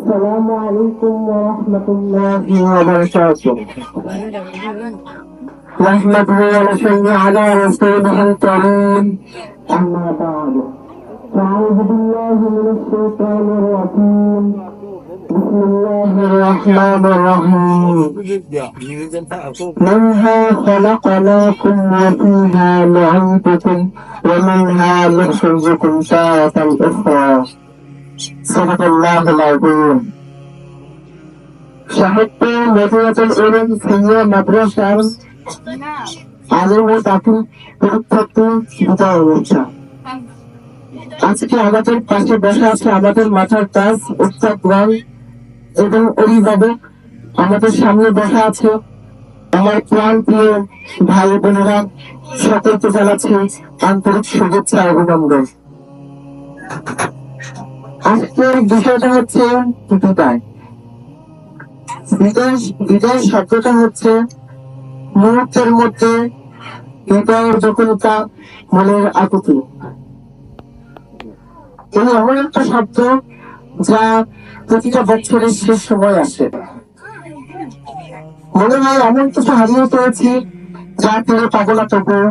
السلام عليكم ورحمة الله وبركاته. نحمده ونصلي على رسوله الكريم. أما بعد فأعوذ بالله من الشيطان الرجيم. بسم الله الرحمن الرحيم. منها خلقناكم وفيها نعيدكم ومنها نخرجكم تارة أخرى মদিনাতুল উলুম সিনিয়র মাদ্রাসার ও তাকি অনুষ্ঠান আজকে আমাদের পাশে বসে আছে আমাদের মাথার তাজ উত্তাপগণ এবং অভিভাবক আমাদের সামনে বসা আছে আমার প্রাণ প্রিয় ভাই বোনেরা সকলকে জানাচ্ছি আন্তরিক শুভেচ্ছা অভিনন্দন আজকের বিষয়টা হচ্ছে বিদায় বিদায় বিদায় শব্দটা হচ্ছে মুহূর্তের মধ্যে বিদায়ের যখন তা মনের আকুতি এই এমন একটা শব্দ যা প্রতিটা বছরের শেষ সময় আসে। মনে হয় এমন কিছু হারিয়ে পেয়েছি যা তিনি পাগলা তবু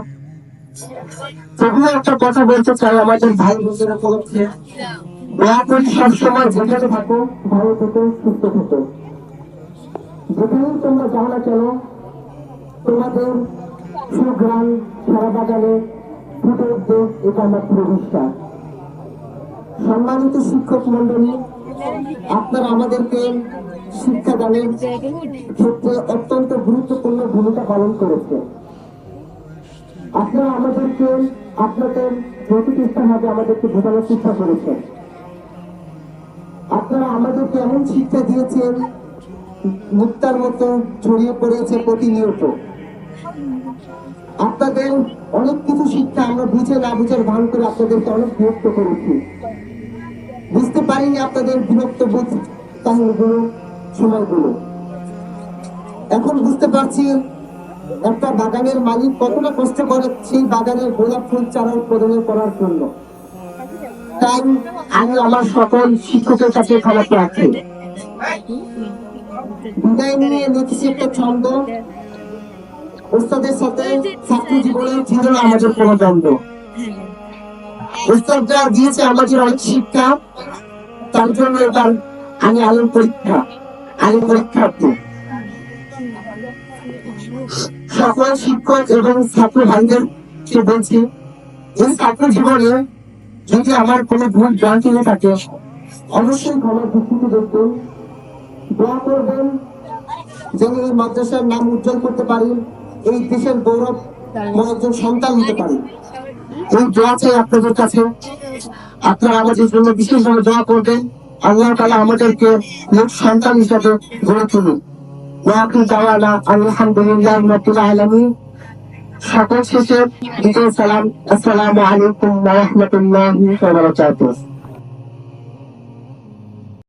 তবুও একটা কথা বলতে চাই আমাদের ভাই বোনেরা বলছে করে সবসময় যেখানে থাকো। ভালো থেকো, সুস্থ থেকো। যেখানেই তোমরা যাও না কেন, তোমাদের সুগ্রাম সারা বাগানে ফুটে এটা আমার পুরো সম্মানিত শিক্ষক মন্ডলী আপনারা আমাদেরকে শিক্ষা দানের ক্ষেত্রে অত্যন্ত গুরুত্বপূর্ণ ভূমিকা পালন করেছে আপনারা আমাদেরকে, আপনাদের প্রতিটি ভাবে আমাদেরকে বোঝানোর চেষ্টা করেছেন। আপনারা আমাদেরকে এমন শিক্ষা দিয়েছেন মুক্তার মতো ছড়িয়ে পড়েছে প্রতিনিয়ত। আপনাদের অনেক কিছু শিক্ষা আমরা বুঝে না বুঝে ভান করে আপনাদেরকে অনেক বিরক্ত করেছি। বুঝতে পারিনি আপনাদের বিরক্ত বোধ কাহিনীগুলো, সময়গুলো। এখন বুঝতে পারছি একটা বাগানের মালিক কতটা কষ্ট করে সেই বাগানের গোলাপ ফুল চারা উৎপাদন করার জন্য। আমি আমার সকল শিক্ষকের কাছে ক্ষমা প্রার্থী বিদায় নিয়ে একটা ছন্দ। ওস্তাদের সাথে ছাত্র জীবনের ছিল আমাদের কোনো দ্বন্দ্ব। ওস্তাদরা দিয়েছে আমাদের অনেক শিক্ষা, তার জন্য এবার আমি আলম পরীক্ষা, আলম পরীক্ষার্থী। সকল শিক্ষক এবং ছাত্র ভাইদের কে বলছি, এই ছাত্র জীবনে যদি আমার কোনো ভুল ভ্রান্তি হয়ে থাকে, অবশ্যই ভালো দৃষ্টিতে দেখবেন। দোয়া করবেন যেন এই মাদ্রাসার নাম উজ্জ্বল করতে পারি, এই দেশের গৌরব একজন সন্তান হতে পারি। এই দোয়া চাই আপনাদের কাছে আপনারা আমাদের জন্য বিশেষভাবে দোয়া করবেন। আল্লাহ তালা আমাদেরকে লোক সন্তান হিসাবে গড়ে তুলুন ওয়াকিল দাওয়ানা আলহামদুলিল্লাহ রব্বুল আলামিন। সকল শেষে দ্বিতীয় সালাম আসসালামু আলাইকুম রহমতুল্লাহ